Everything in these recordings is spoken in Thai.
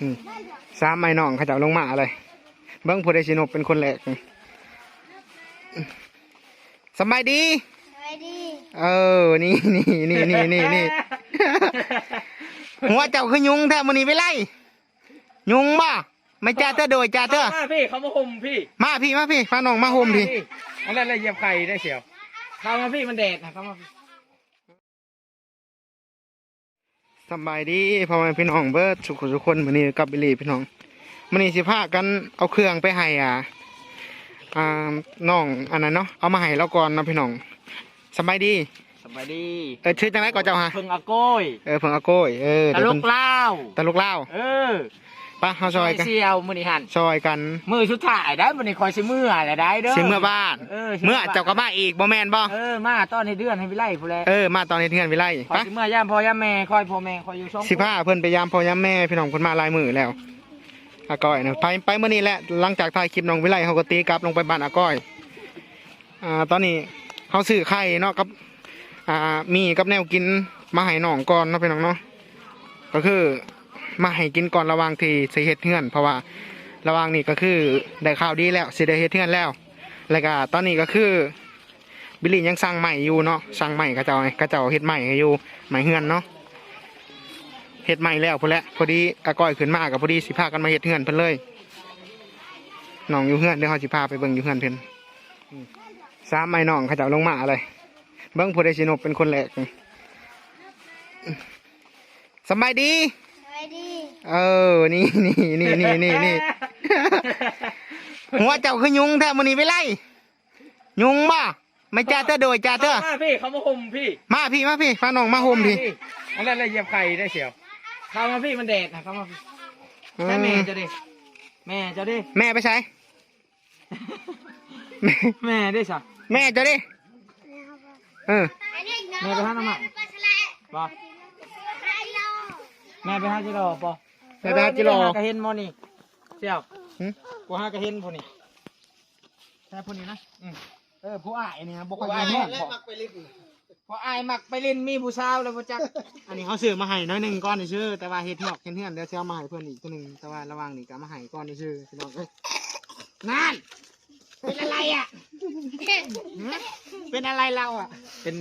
อืมสามไม้น้องเขาจะเอาลงมาอะไรเบิ้งผู้ใดชินบเป็นคนแรกนี่สำบายดีสวัสดี เออ นี่นี่นี่นี่นี่นี่หัวเจ้าคือยุงแท้มันนี่ไปไล่ยุงบ่ไม่จ้าเธอโดยจ้าเธอมาพี่เขามาห่มพี่ มาพี่มาพี่พาน้องมาโฮมพี่อันนั้นอะไรเหยียบไข่ได้เชียวเข้ามาพี่มันแดดนะเข้ามาพี่ สำบายดีพ่อแม่พี่น้องเบิร์ดสุขทุกคนมื้อนี้กับบิลลี่พี่น้องมื้อนี้สิพากันเอาเครื่องไปให้อ่าอ่าน้องอันนั้นเนาะเอามาให้เราก่อนเนาะพี่น้องสำบายดีสบายดีเออชื่อจังไรก่อนเจ้าฮะเพิ่งอาโก้ยเออเพิ่งอาโก้ยเออตะเดี๋ยวลุเพิ่กนเล่าวตะลุกเล่าวเออ ไปะเฮาซอยกันเซียวมือนี่หันซอยกันมือชุดถ่ายได้มือนี่คอยชิมืออะไรได้เด้อ สิเมื่อบ้าน เออเมื่อเจ้าก็มาอีกบ่แม่นบ่ เออมาตอนในเดือนให้พี่ไล่ผู้แลเออ มาตอนนี้เทือนวิไลคอยไปชิเมื่อย่ามพ่อย่ามแม่คอยพ่อแม่คอยอยู่ช่องสิพาเพิ่นไปยามพ่อยามแม่พี่น้องเพิ่นมาหลายมื้อแล้วอาก้อยนะไปไปมื้อนี้แหละ หลังจากถ่ายคลิปน้องวิไลเฮาก็ตีกลับลงไปบ้านอาก้อย อ่า ตอนนี้เฮาซื้อไข่เนาะกับ อ่า มีกับแนวกินมาให้น้องก่อนเนาะพี่น้องเนาะ ก็คือ มาให้กินก่อนระว่างที่สิเฮ็ดเฮือน เพราะว่าระว่างนี้ก็คือได้ข่าวดีแล้วสิได้เฮ็ดเฮือนแล้ว แล้วก็ตอนนี้ก็คือบิลลี่ยังสั่งใหม่อยู่เนาะสั่งใหม่กระเจ้าไงกระเจ้าเฮ็ดใหม่อยู่ใหม่เฮือนเนาะเฮ็ดใหม่แล้วพอแล้วพอดีอาก้อยขึ้นมากับพอดีสิพากันมาเฮ็ดเฮือนเพิ่นเลยน้องอยู่เฮือนเดี๋ยวเขาสิพาไปเบิ่งอยู่เฮือนเพิ่นสามไม้น้องเขาจะเอาลงมาอะไรเบิ่งผู้ใดสินบเป็นคนแรกสบายดี ดีเออ นี่นี่นี่นี่นี่นี่ หัวเจ้าคือยุงแท้มันนี่ไปไล่ยุงบ่ไม่จ้าเธอโดยจ้าเธอมาพี่เขามาห่มพี่ มาพี่มาพี่พาน้องมาโฮมพี่อันนั้นอะไรเหยียบไข่ได้เชียวเข้ามาพี่มันแดดนะเข้ามาพี่อืใช่แม่มจะดิแม่จะดิแม่ไปใช้แม่แม่ได้สักแม่จะดิเออแม่ไปหาน้ำมันบ่ แม่ไปหาจิโร่ปอแม่ไปหาจิโร่ เออนี่ไปหากระเห็นมอนี่เสี่ยวหึกูหากระเห็นพวกนี้ใช่พวกนี้นะอืมเออผู้อ้ายนี่นะบกผู้ค่อยอ้ายแม่แม่นพออายมักไปเล่นมีผู้สาวแล้วบ่จัก อันนี้เขาซื้อมาให้น้อยหนึ่งก้อนนี่ชื่อแต่ว่าเฮ็ดหอกเฮ็ดเฮือนเดี๋ยวสิเอามาให้เพื่อนอีกตัวหนึ่งแต่ว่าระหว่างนี้ก็เอามาให้ก้อนนี่ชื่อพี่น้องเอ้ยนั่นเป็นอะไรอะหึเป็นอะไรเราอะ เป็น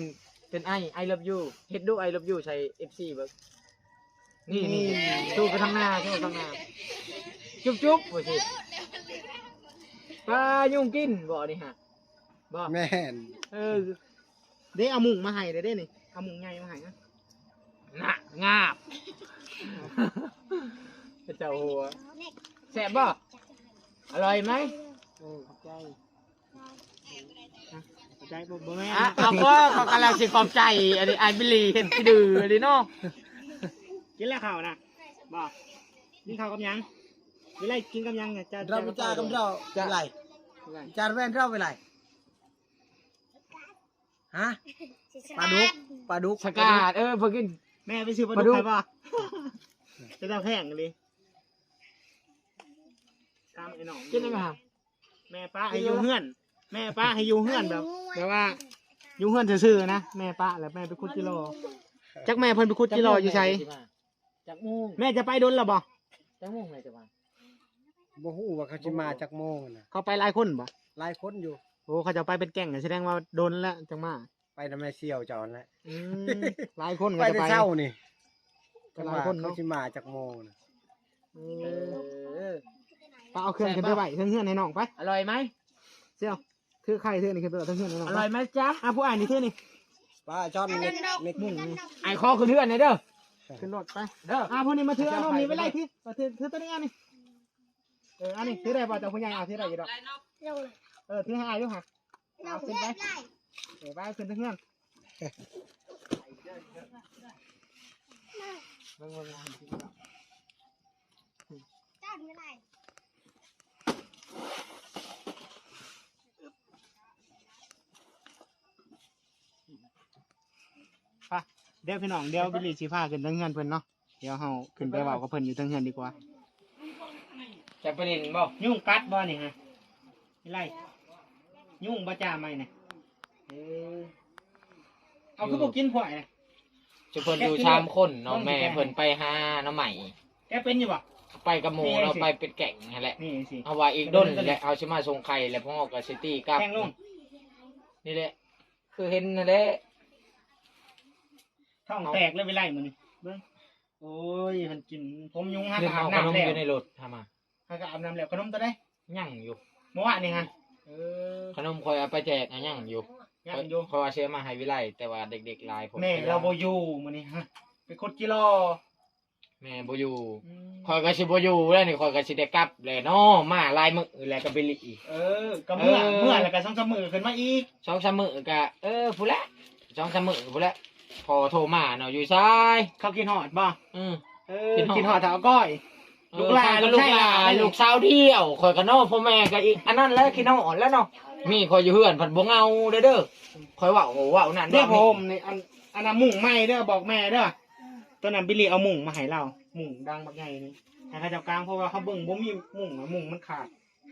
เป็นไอไอ love you เฮ็ดดู I love you ใช้ FC เบิ่ง นี่นี่สู้ไปทางหน้าสู้ไปทางหน้า จุ๊บจุ๊บว่าสิปลายุงกินบ่นี่ฮะบ่แม่นเออเด้เอาหมุงมาให้เด้เด้นี่เอาหมุงใหญ่มาให้นะน่ะงาบพระเจ้าหัวแซ่บบ่อร่อยไหมเออขอบใจฮะขอบใจบ่บ่แม่นอะเอาก็เขากำลังสิขอบใจอันนี้ไอบิลีเห็นที่ดื้ออันนี้เนาะ กินแล้วข้าวนะบ่กินข้าวกับหยังวิไลกินกับหยังเนี่ยจะเราไปจ้ากับเราเวลาจานแว่นเราเวลาฮะปลาดุกปลาดุกสกาดเออเพิ่งกินแม่ไปซื้อปลาปลาดุดุกกใครบ่จะได้แพงเลยตามไอ้น้องกินได้ไหมครับแม่ป้าให้อยู่เฮือน แม่ป้าให้อยู่เฮือนแบบแบบว่าอยู่เฮือนซื่อๆนะแม่ป้าแล้วแม่ไปคุดจิโร่จักแม่เพิ่นไปคุดจิโร่อยู่ไส จากมุงแม่จะไปดนหรอบ่จากมุงเลยจะมาบ่ฮู้ว่าเขาสิมาจากโมงน่ะเขาไปหลายคนบ่หลายคนอยู่ โอ้เขาจะไปเป็นแก่งน่ะแสดงว่าโดนแล้วจังมาไปนำแม่เสี่ยวเจอนแหละอืมหลายคนไปก็จะแต่ไปเช้านี่ก็หลายคนเนอะเขาสิมาจากโมงน่ะเอเอออไปเอาเครื่องขึ้นไปไหวเครื่องเฮือนให้น้องไปอร่อยไหมเสี่ยวคือใครเทื่อนี่คือตัวเทื่อนให้น้องอไปร่อยไหมจ๊ะอะผู้อ่านนี่เทื่อนี่ปลาจอนเล็กเล็กมุ่งนี่ไอคอคือเพื่อนเลยเด้อ ขึ้นรถไปเด้ออะพวกนี้มาถือเอานมนี่ไปไล่ที่เอาถือถือตัวนี้อันนี้เอออันนี้ถือได้ป่ะแต่ผู้ใหญ่เอาถือได้อยู่ดอกลงเออถือให้อายด้วยค่ะลเอางขึ้นไปเออไปเอาขึ้นเทื่อนจ้าไม่ได้ เดี๋ยวพี่น้องเดี๋ยวบิลลี่สีฟ้าขึ้นเทื่อนเพิ่นเนาะเดี๋ยวเฮาขึ้นไปเว้ากับเพิ่นอยู่เทื่อนดีกว่าจะไปเล่นบ่ยุ่งกัดบ่นี่ฮะไม่ไล่ยุ่งบ่จ้าไหมเนี่ยเออเอาคือบ่กินพวกเนี่ยจุเพิ่นอยู่ชามคนเนาะแม่เพิ่นไปหาน้ำใหม่แกเป็นอยู่บ่คไปกับหมูเราไปเป็นแก่งนั่นแหละนี่สิเอาว่าอีกด้นแหละเอาชิมาส่งไข่แล้วพ่อกับซิตี้กับแทงลงนี่แหละคือเห็นนั่นแหละ ท้องแตกเลยไปไล่มือนี่เบิ่งโอ้ยมันกิน ผมยุงฮะเรื่องอาเอาบขนมน้ำแล้วอยู่ในรถทำมาฮะก็อาบน้ำแล้วขนมตัวได้ยั่งอยู่เมื่อวานนี่ฮะเออขนมคอยเอาไปแจกอะยั่งอยู่ยังอยู่ คอยเอาเชื้อมาให้วิไลแต่ว่าเด็กๆหลายผมแม่เราโบอยู่มือนี่ฮะไปคดกิโลแม่บ่อยู่อืมคอยก็สิบ่อยู่แล้วนี่คอยก็สิได้กลับแหละเนาะมาลายมือแล้วก็ไปลิอีก เออก็เมื่อเออ เมื่อแล้วก็สองสามมือขึ้นมาอีกสองสามมื้อก็เออผู้ละสองสามมื้อผู้ละ พอโทรมาเนาะอยู่ซ้ายเขากินหอดบ่อืม เออกินหอด กินหอดเท้าก้อย ลูกหลานเออลูลูกกชายหหลาลานนลูกสาวเดียวคอยก็เนาะพ่อแม่ก็อีกอันนั้นแหล้วขี้น้องอ่อนแล้วเนาะมีคอยอยู่เฮือนผัดบ่เงาเด้อเด้อคอยเว่าโอ้เว่านั่นเด้อว่าผนี่มในอันอันนั้นมุ่งไหม้เด้อบอกแม่เด้อตอนนั้นบิลลี่เอามุ่งมาให้เรามุ่งดังบักใหญ่นี่ให้เขาเจ้ากลางเพราะว่าเขาเบิ่งบ่มีมุ่งอะมุ่งมันขาด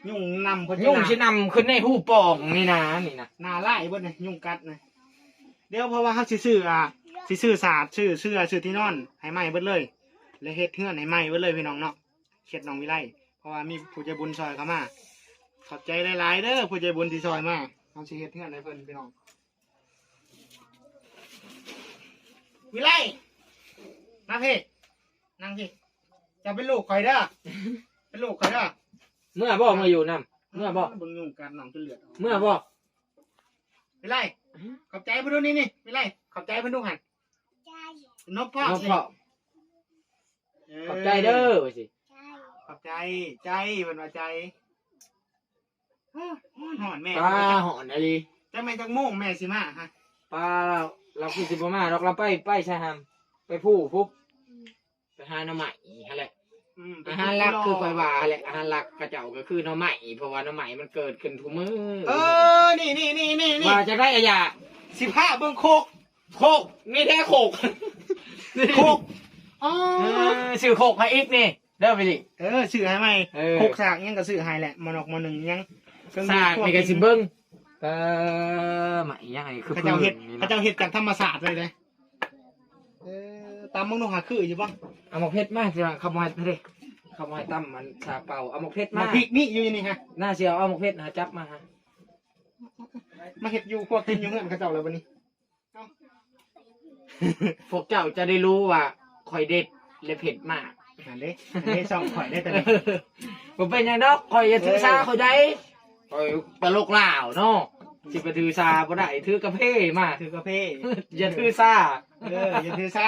ยุ่งนำเพิ่นยุ่งหนาสินำขึ้นในหูปองนี่นะนี่นะ หนาไล่เบิดนะยุ่งกัดนะ เดี๋ยวเพราะว่าเขาสิซื้ออะสิซื้อศาสตร์ซื้อเสื้อซื้อที่นอนให้ไหม้เบิดเลย และเฮ็ดเฮือนให้ไหม้เบิดเลยพี่น้องเนาะเช็ดน้องวิไลเพราะว่ามีผู้ใจบุญซอยเข้ามาขอบใจหลายๆเด้อผู้ใจบุญที่ซอยมาเอาสิเฮ็ดเฮือนให้เพิ่นพี่น้องวิไลมาพี่นั่งพี่จะเป็นลูกคอยเด้อเป็นลูกคอยเด้อเมื่อบ่มาอยู่นํเมื่อบ่เบิ่งยุ่งกันน้องจนเลือดกเมื่อบ่วิไล ขอบใจเพิ่นดูนี่นี่วิไลขอบใจเพิ่นดูหันใจนบพ่อน้องสิพ่อขอบใจเด้อว่าสิใจขอบใจใจเพิ่นว่าใจเฮ้อหอนแม่ปลาหอนอะไรจะแม่จังโม่งแม่สิมาฮะปลาเราเราคือสิบ่มาเราเราไปไปชายหามไปผู้ปุ๊บไปหาหน่อไม้หั่นแหละ อืมอาหารหลักคือคอยว่าแหละอาหารหลักกระเจ้าก็คือหน่อไม้เพราะว่าหน่อไม้มันเกิดขึ้นทุกมื้อเออ นี่นี่นี่นี่นี่ว่าจะได้อะยะสิบห้าเบิ่งโคก โคกนี่แท้โคกโคกอ๋อเออซื้อโคกให้อีกนี่เด้อไปดิ เออซื้อให้ไหมเออ โคกสากยังก็ซื้อให้แหละมันออกมาหนึ่งยังเครื่องสร้างพวนี่ก็สิเบิ่งเออหมาอีหยังไงคือเขาเจ้าเห็ดนี่เขานะเจ้าเห็ดจากธรรมศาสตร์เลยเลยเออ ตามมึงดูหาคืออยู่บ้างเอาหมกเพชรมาสิว่าขโมยเด้ขโมยตั้มมันชาเป่าเอาหมกเพชรมามาพริกนี่อยู่นี่ฮะหน้าเสียวเอาหมกเพชรนะจับมาฮะมาเห็ดอยู่พวกกินอยู่เงื่อนเขาเจ้าเลยวันนี้พวกเจ้าจะได้รู้ว่าคอยเด็ดและเผ็ดมากอันเด้อันเด้ส่องข่อยได้แต่เลยผมเป็นอย่างดอกคอยจะถือซาคอยได้คอยตลกล่าวเนาะ สิไปถือซาบ่ได้ถือกระเพามาถือกาแฟอย่าถือซาเอออย่าถือซ่า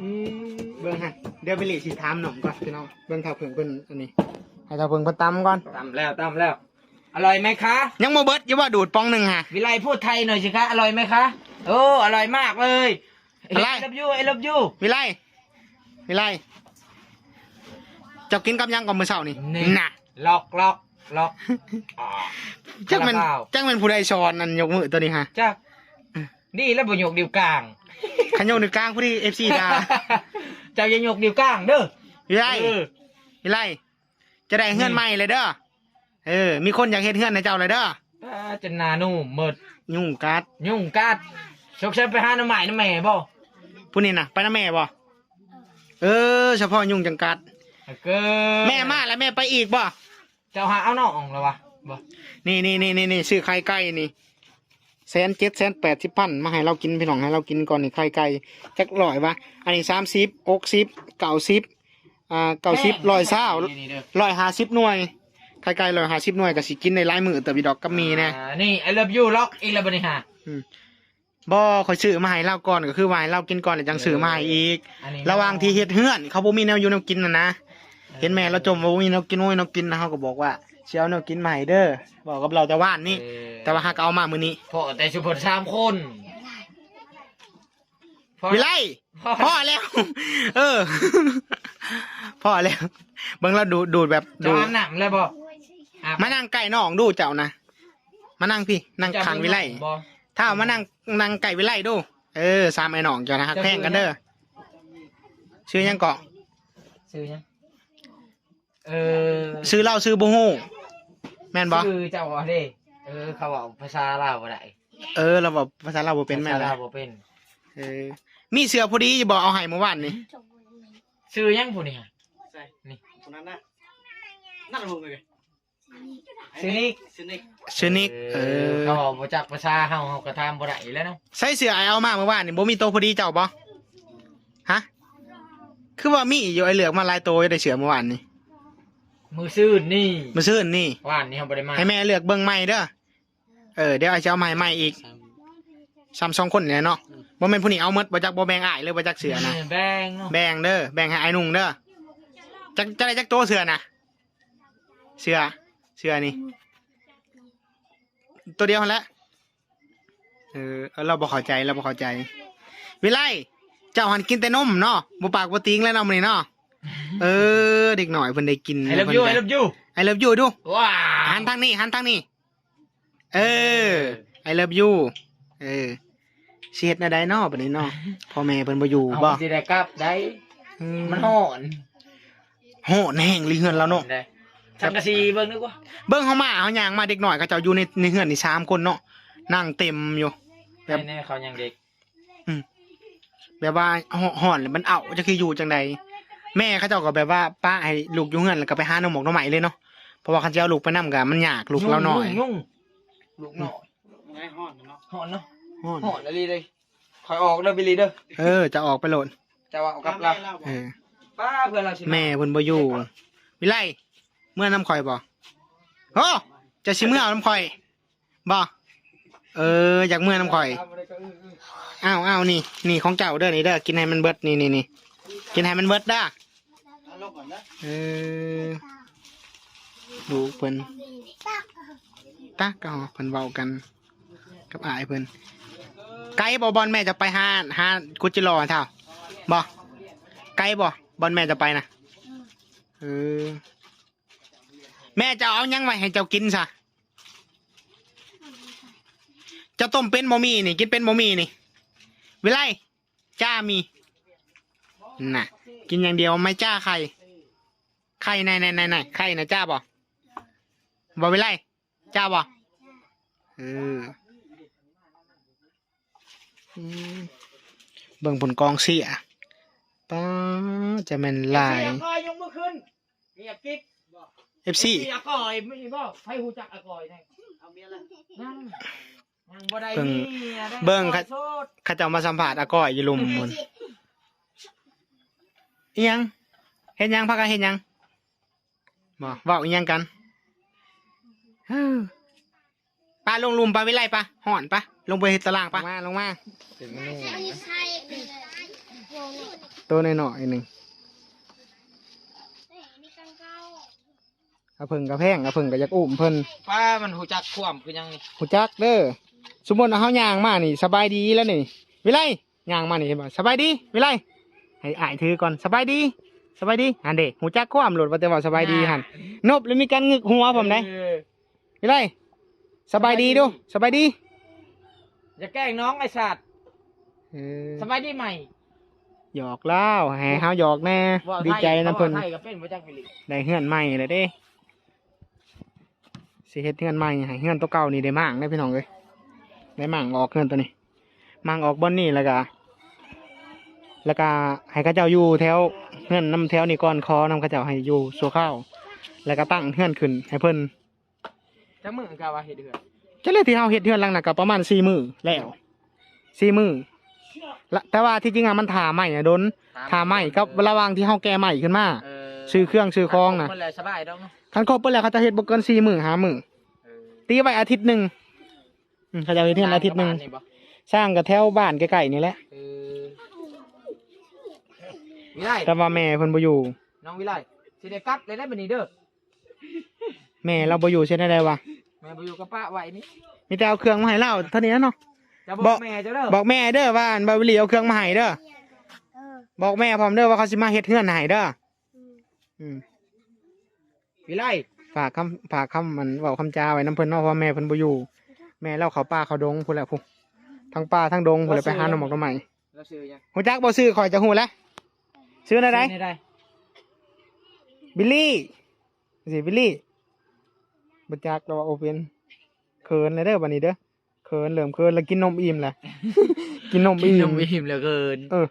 อืมเบิ่งฮะเดี๋ยวไปหลีสีทามหน่องก่อนพี่น้องเบิ่งเท่าเพิ่งเพิ่นอันนี้ให้เท่าเพิ่งเพิ่นตำก่อนตำแล้วตำแล้ว อร่อยไหมคะ ยังโมเบิร์ดอยี่ว่าดูดปองหนึ่งฮะวิไลพูดไทยหน่อยสิคะอร่อยไหมคะโอ้อร่อยมากเลยอะไรไอ love you I love you วิไลวิไลเจ้ากินกับหยังก่อนมื้อเช้านี่นี่น่ะล็อกล็อก ล็อกอ่าจังเป็นคาราบาว จังเป็นผู้ใดชอนนั่นยกมือตัวนี้ฮะจ้านี่แล้วบโยกนิ้วกลาง ขันโยกนิ้วกลางผู้ที่เอฟซีดาเจ้าอย่าโยกนิ้วกลางเด้อวิไลเออวิไลจะได้เฮือนใหม่เลยเด้อเออ มีคนอยากเฮ็ดเฮือนในเจ้าเลยเด้ออ่าจะหนานุ่มหมดยุ่งกัดยุ่งกัดชกเชฟไปหาหน้ำใหม่น้ำแม่บ่ผู้นี้น่ะไปนะแม่บ่เออเฉพาะยุ่งจังกัด เกินแม่มาแล้วแม่ไปอีกบ่ เจ้าหาเอาน้องแล้ววะบ่นี่นี่นี่นี่นี่ซื้อไข่ไก่นี่แสนเจ็ดแสนแปดสิบพันมาให้เรากินพี่น้องให้เรากินก่อนนี่ไข่ไก่จักร้อยวะอันนี้สามสิบอกสิบเก้าสิบอ่าเก้าสิบร้อยเศร้านี่เด้อร้อยห้าสิบหน่วยไข่ไก่ร้อยห้าสิบหน่วยก็สิกินในหลายมือแต่บีดอกก็มีแน่อ่านี่ I love you ล็อกอีกแล้วบ่นี่ฮะบ่คอยซื้อมาให้เราก่อนก็คือว่าให้เรากินก่อนแล้วจังซื้อมาให้อีกอันนี้ระหว่างที่เฮ็ดเฮือน เขาบ่มีแนวอยู่แนวกินน่ะนะ เห็นแม่เราจมว่าบ่มีแนวกินโอ้ยแนวกินนะเขาก็บอกว่าสิเอาแนวกินมาให้เด้อบอกกับเราแต่ว่านนี่เออ แต่ว่าหากเอามามื้อนี้พอแต่ชุมพลสามคนพอวิไลพอพ่อแล้ว เออ พ่อแล้วเบิ่งเราดูดดูดแบบจะดูอาบน้ำเลยบ่อาบมานั่งใกล้น้องดูเจ้านะมานั่งพี่นั่งจะขางวิไลบ่ ถ้าเอามานั่งนั่งไก่วิไลดู เออสามไอ้น้องเจ้านะฮักแพงกันเด้อชื่อหยังเกาะซื้อยัง เออซื้อเหล้าซื้อบูฮู้แม่นบ่ซื้อเจ้าอะเด้เออเขาบอกภาษาลาวบ่ได้เออเราบอกภาษาเราวบ่เป็นแม่นภาษาบ่ลาวบ่เป็นเออมีเสือพอดีจะบอกเอาให้เมื่อวานนี่ซื้อยังผู้นี่ฮะใช่นี่คนนั้นน่ะนั่นลงไปเลยซื้อนี่ซื้อนี่ชื่อนิกเออเขาบอกบ่จักภาษาเฮาเฮาก็ทำบ่ได้แล้วเนาะใส่เสื้อไอเอามาเมื่อวานนี่บ่มีโตวพอดีเจ้าบ่ฮะคือว่ามีอยู่ไอเหลือกมาหลายโตวอยู่ในเสือเมื่อวานนี่ มือซื้อนี่มาซื้ออันนี่ ว่านนี่เฮาบ่ได้มาให้แม่เลือกเบิ่งใหม่เด้อ เออเดี๋ยวไอจะเอาใหม่ใหม่อีกซ้ำสองคนเนี่ยเนาะบ่แม่นผู้นี้เอาหมดบ่จักบ่แบ่งอ้ายเลยบ่จักเสือนะแบงเนาะแบ่งเด้อแบ่งให้ไอ้นุ่งเด้อจักจะได้จักโตวเสือนะเสือเสือนี่ ตัวเดียวหั่นแหละเออเออเราบ่เข้าใจเราบ่เข้าใจ วิไลเจ้าหันกินแต่นมเนาะบ่ปากบ่ติงแล้วเนาะมื้อนี้เนาะ เออ เด็กหน่อยเพิ่นได้กินไอ้เลิฟยูไอ้เลิฟยูไอเลิฟยูดูว้าหันทางนี้หันทางนี้ เออไอเลิฟยูเออเสียดนะได้เนอบัดนี้เนาะพ่อแม่เพิ่นบ่อยู่เอาบ่สิได้กลับได้อืมันฮ้อนโหดแห้งลิเฮือนแล้วเนาะได้สังกะสีเบิ่งนึกว่าเบิ่งเฮามาเฮาย่างมาเด็กหน่อยก็เจ้าอยู่ในในเฮือนนี่สามคนเนาะนั่งเต็มอยู่ครับแน่ๆเขายังเด็กแบบว่าหห่อนแล้วมันเอาจะคืออยู่จังใด แม่เขาเจ้าก็แบบว่าป้าให้ลูกอยู่เฮือนแล้วก็ไปหาหนมหมกหน่อไม้เลยเนาะเพราะว่าเขาจะเอาลูกไปนํกันมันยากลูกเราน้อยยุ่งลูกน้อยไงห้อนเนาะฮ้อนเนาะฮ้อนฮ้อนเลยเลยคอยออกเด้อบิลลี่เด้อเออจะออกไปโหลดจะว่าเอากลับเราเออป้าเพื่อนเราสิแม่เพิ่นบ่อยู่วิไลเมื่อน้ำข่อยบ่โอ้จะสิเมื่อเอาน้ำข่อยบ่เอออยากเมื่อน้ำข่อยอ้าวอ้าวนี่นี่ของเจ้าเด้อนี่เด้อกินให้มันเบิดนี่นี่นี่ กินให้มันเบิดเด้อเอาลงก่อนนะเออดูเพิ่นตักก็เพิ่นเว้ากัน กับอายเพิ่นไกลบ่บอลแม่จะไปหาหากุจิรอเท่าบ่ไกลบ่บอลแม่จะไปนะเออแม่จะเอาหยังไว้ให้เจ้ากินซะเจะต้มเป็นบ่มีนี่ กินเป็นบ่มีนี่วิไลจ้ามี น่ะ กินอย่างเดียวไม่จ้าไข่ไข่ในในในในไข่นะจ้าบ่บ่วิไลจ้าบ่เอออืมเบิ่งผลกองเสียป้าจะแม่นลายอากอยยกมือขึ้นเมียกิ๊ก FC อากอยไม่ใช่บ่ให้หูจักอากอยแน่เอาเมียละนั่งนั่งบ่ได้เบิ่งเมียได้เบิ่งครับโทษเข้าเจ้ามาสัมผัสอาก้อยอยู่ลุมมุน อิหยังเห็นยังพักกันเห็นยังบ่เว้าอิหยังกันเฮ้อปลาลงลุมปลาวิไลปะห่อนปะลงไปเฮ็ดตารางปะมาลงมาเป็นเมนูอันนี้ใช่เลยโยนเลยตัวน้อยๆหนึ่งเอ้ยนี่กังเก้าเอาเพิ่งกระแพงเอาเพิ่งกระยักอุ้มเพิ่นป้ามันหูจักข่วามคือยังนี่หูจักเด้อสมมติว่าเฮาย่างมานี่ สบายดีแล้วนี่วิไลย่างมานี่เห็นบ่สบายดีวิไล ให้อ้ายถือก่อนสบายดีสบายดีหันเด้หูจักความโหลดว่าแต่ว่าสบายดีหันนบแล้วมีการงึกหัวผมได้เออวิไลสบายดีดูสบายดีอย่าแกล้งน้องไอ้สัตว์เออสบายดีไหมหยอกเล่าให้เฮาหยอกแน่ว่าดีใจนะเพิ่นไทยกับเป็นบ่จักฟิลิปได้เฮือนใหม่เลยเด้สิเฮ็ดเฮือนใหม่ให้เฮือนตัวเก่านี่ได้มั่งได้พี่น้องเอ้ยได้มั่งออกเฮือนตัวนี้มั่งออกบอนนี่แล้วก็ แล้วก็ให้เข้าเจ้าอยู่แถวเฮือนนำแถวนี่ก่อนคอนำเข้าเจ้าให้อยู่สัวข้าวแล้วก็ตั้งเฮือนขึ้นให้เพิ่นจักมือกะว่าเฮ็ดเดือดจะเลยที่เฮาเฮ็ดเฮือนหลังน่ะก็ประมาณ4มื้อแล้ว4มื้อละแต่ว่าที่จริงอะมันถาใหม่อะโดนถาใหม่กับระหว่างที่เฮาแก้ใหม่ขึ้นมาเออซื้อเครื่องซื้อของน่ะคนแลสบายดอกเนาะคันครบไปแล้วเขาจะเฮ็ดบ่เกิน4มื้อ5มื้อเออตีไว้อาทิตย์หนึ่งอืมเขาจะเอาไปเที่ยวอาทิตย์หนึ่งนี่บ่สร้างกับแถวบ้านใกล้ๆนี่แหละเออ วิไลแต่ว่าแม่เพิ่นบ่อยู่ น้องวิไลสิได้กลับเลยได้บัดนี้เด้อแม่เราบ่อยู่เช่นใดวะแม่บ่อยู่กับป้าไว้นี่มีแต่เอาเครื่องมาให้เราเท่านี้เนาะจะบบออกกแม่เจ้าเด้อบอกแม่เด้อว่าอันบาวิลีเอาเครื่องมาให้เด้อเออบอกแม่พร้อมเด้อว่าเขาสิมาเฮ็ดเฮือนให้เด้ออืมอืมวิไลฝากคำฝากคำมันเว้าคำจาไว้นํเพิ่นเนาะเพราะแม่เพิ่นบ่อยู่ แม่เราเขาป่าเขาดงพุ่นแหละพุ่นทั้งป่าทั้งดงพุ่นแหละไปหาหน่อหมอกหน่อไม้เราซื้อยังฮู้จักบ่ซื้อข่อยจะฮู้แล้ว ซื้อได้ไดซื้อได้บิลลี่สิบิลลี่บ่จักเราว่าโอเป็นเขินเลยเด้อบัดนี้เด้อเขินเริ่มเขินแล้วกินนมอิ่มแหละกินนมกินอิ่นมมอิ่มเหลือเกิน เออ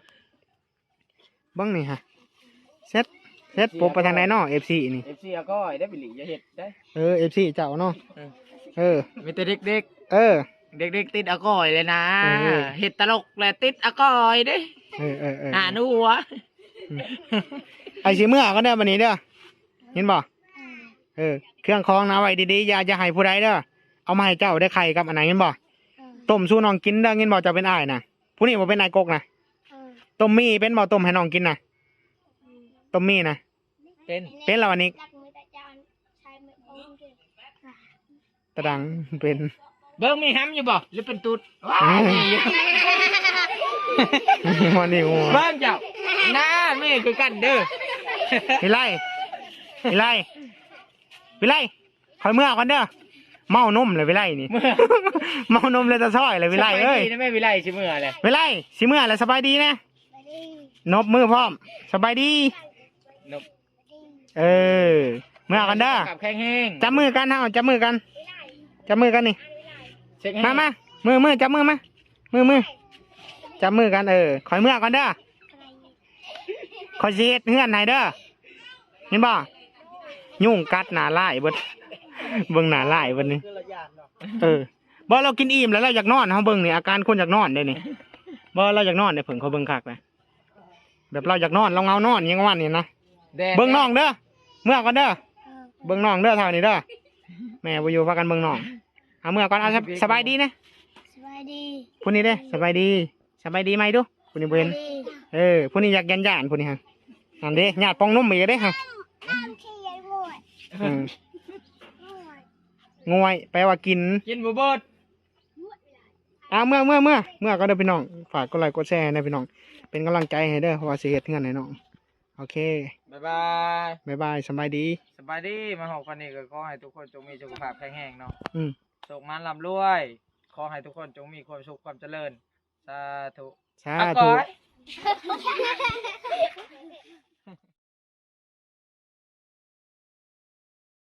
เบ้างนี่ฮะเซ็ตเซ็ตปุ๊บไปทางไหนเนาะ FC นี่ FC อาก้อยได้บิลลี่อย่าเฮ็ดได้เออ FC เจ้าเนาะเออเออมีแต่เด็กเออๆเด็กๆติดอาก้อยเลยนะเออเฮ็ดตลกแหละติดอาก้อยเด้เออเออเออหาหนูหัว ไอ้สิเมื่อก็ได้อบันนี้เด้อเห็นบ่เออ เครื่องคองนะไว้ดีๆอย่าอย่าให้ผู้ใดเด้อเอามาให้เจ้าได้ไข่กับอันไหนเห็นบ่ต้มสู้น้องกินเด้อเห็นบ่เจ้าเป็นอ้ายน่ะผู้นี้บ่เป็นนายกกนะเออต้มมี่เป็นบ่ต้มให้น้องกินน่ะต้มมี่น่ะเป็นเป็นแล้วอันนี้รักมือแต่จานใช้มือโอ้งเก่งตะดังเป็น เบิ่งมีห้ำอยู่บ่หรือเป็นตุ๊ดว้าอืวมมีอยู่มันนี่หัวเบิ่งเจ้าหน้าแม่ คือกันเด้อวิไลวิไลวิไลคอยเมื่อก่อนเด้อเมานมเลยวิไลนี่เมื่อเมานมเลยตะซ้อยเลยวิไลเอ้ยสบาดีนะแม่วิไลชิเมื่อเลยวิไลสิเมื่อแล้วสบายดีนะไปดินบมือพร้อม สบายดี นบเออ เมื่อกันเด้อกับแข้งแห้งจับมือกันเฮาจับมือกันจับมือกันนี่เช็คแห้งมามามือมือจับมือมามือมือจับมือกันเออคอยเมื่อก่อนเด้อ คอยสิเฮ็ดเฮือนไหนเด้อเห็นบ่ยุ่งกัดหนาลายเบิดเบิ่งหนาลายเบิดนี่คือละยานเนาะเออบ่เรากินอิ่มแล้วเราอยากนอนเฮาเบิ่งนี่อาการคนอยากนอนเด้นี่บ่เราอยากนอนเด้เพิ่นเขาเบิ่งคักนะแบบเราอยากนอนเราเงานอนอยังวันนี่นะแดดเบิ่งน้องเด้อเมื่อก่อนเด้อเออเบิ่งน้องเด้อเท่านี้เด้อแม่บ่อยู่พากันเบิ่งน้องเอาเมื่อก่อนเอาสบสบายดีนะสบายดีผู้นี้เด้อสบายดีสบายดีไหมดูผู้นี้บ่เห็นสบายดีเออผู้นี้อยากยันยานผู้นี้ฮะ นั่นเด้ญาติปองนุ่มอีกเด้ฮะน้ำขี้ยัยมวยอืมมวยงวยแปลว่ากิน กินบ่เบิดเอาเมื่อเมื่อเมื่อเมื่อก็เด้อพี่น้องฝากกดไลค์กดแชร์นะพี่น้อง เป็นกำลังใจให้เด้อเพราะว่าสิเฮ็ดเงินให้น้อง โอเคบ๊ายบาย บ๊ายบายสบายดี สบายดี มาหอกคนนี้ก็ขอให้ทุกคนจงมีสุขภาพแข็งแรงเนาะอืมสุขมันร่ำรวย ขอให้ทุกคนจงมีความสุขความเจริญ สาธุสาอาธุก้อย